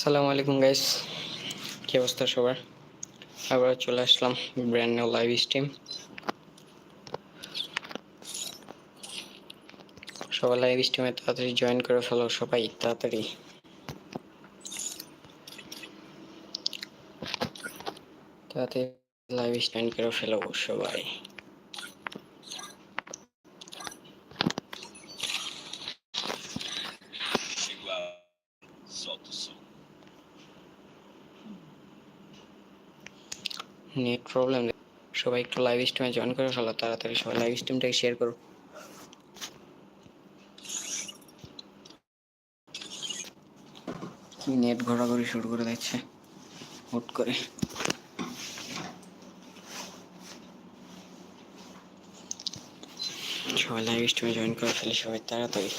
আসসালামু আলাইকুম গাইস কি অবস্থা সবার? আবার চলে আসলাম ব্র্যান্ড নিউ লাইভ স্ট্রিম সবাই লাইভ স্ট্রিমে তাড়াতাড়ি জয়েন করে ফেলো সবাই, তাড়াতাড়ি। তাড়াতাড়ি লাইভ স্ট্রিম করে ফেলো সবাই। নেট প্রবলেম সবাই একটু লাইভ স্ট্রিমে জয়েন করে ফেলো তাড়াতাড়ি সবাই লাইভ স্ট্রিমটাকে শেয়ার করো। কি নেট ঘোরাঘুরি শুরু করে দিচ্ছে, হুট করে। সবাই লাইভ স্ট্রিমে জয়েন করে ফেলি সবাই তাড়াতাড়ি।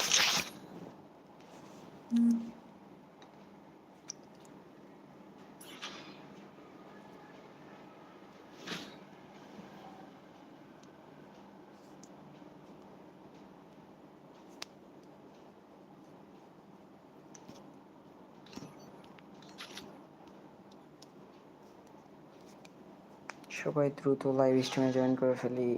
সবাই দ্রুত লাইভ স্ট্রিমে জয়েন করে ফেলি।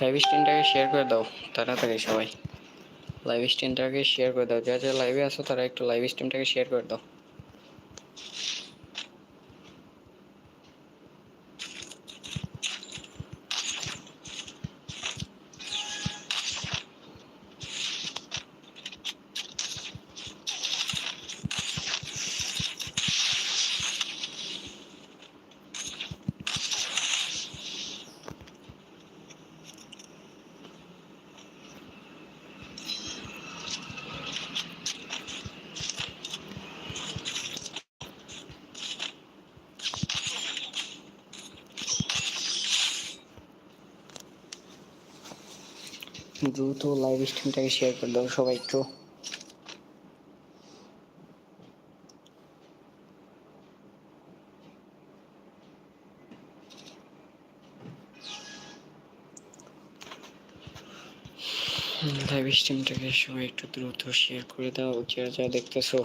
লাইভ স্ট্রিমটাকে শেয়ার করে দাও, তাড়াতাড়ি সবাই। লাইভ স্ট্রিমটাকে শেয়ার করে দাও যারা যারা লাইভে আসো তারা একটু লাইভ স্ট্রিমটাকে শেয়ার করে দাও। দ্রুত লাইভ স্ট্রিমটাকে শেয়ার করে দাও সবাই একটু। লাইভ স্ট্রিমটাকে সবাই একটু দ্রুত শেয়ার করে দাও, যা যা দেখতেছো।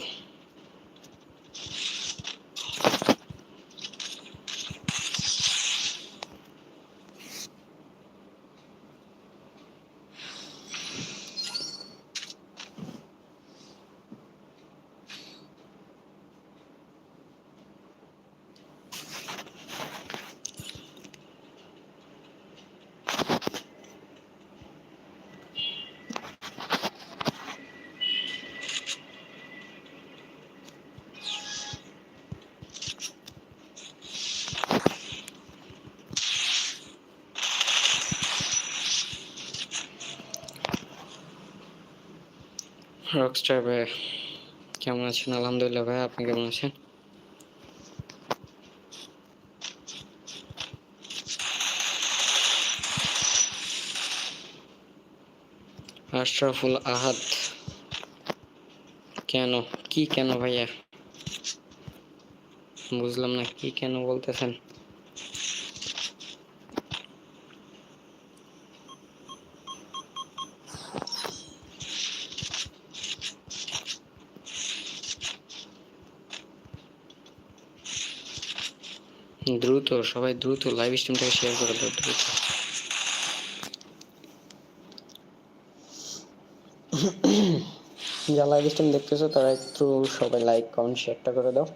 রকস্টার ভাই, কেমন আছেন? আলহামদুলিল্লাহ ভাই, আপনি কেমন আছেন? আশরাফুল আহাদ, কেন? কি কেন ভাইয়া? বুঝলাম না, কি কেন বলতেছেন? দ্রুত, সবাই দ্রুত লাইভ স্ট্রিমটাকে শেয়ার করে দাও, দ্রুত। যা লাইভ স্ট্রিম দেখতেছো, তারা একটু সবাই লাইক কমেন্ট শেয়ারটা করে দাও।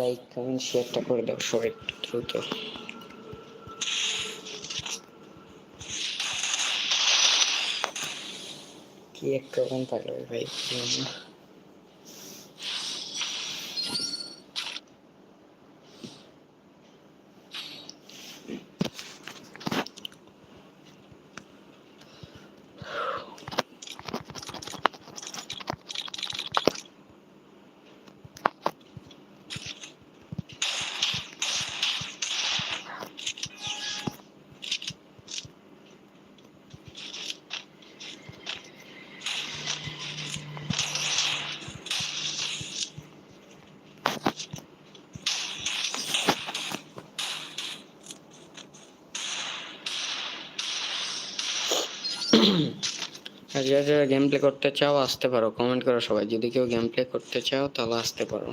লাইক কমেন্ট শেয়ারটা করে দাও সবাই দ্রুত। কি একটা রকম পাগল ভাই আর যারা যারা গেম প্লে করতে চাও, আসতে পারো। কমেন্ট করো সবাই। যদি কেউ গেম প্লে করতে চাও, তাহলে আসতে পারো।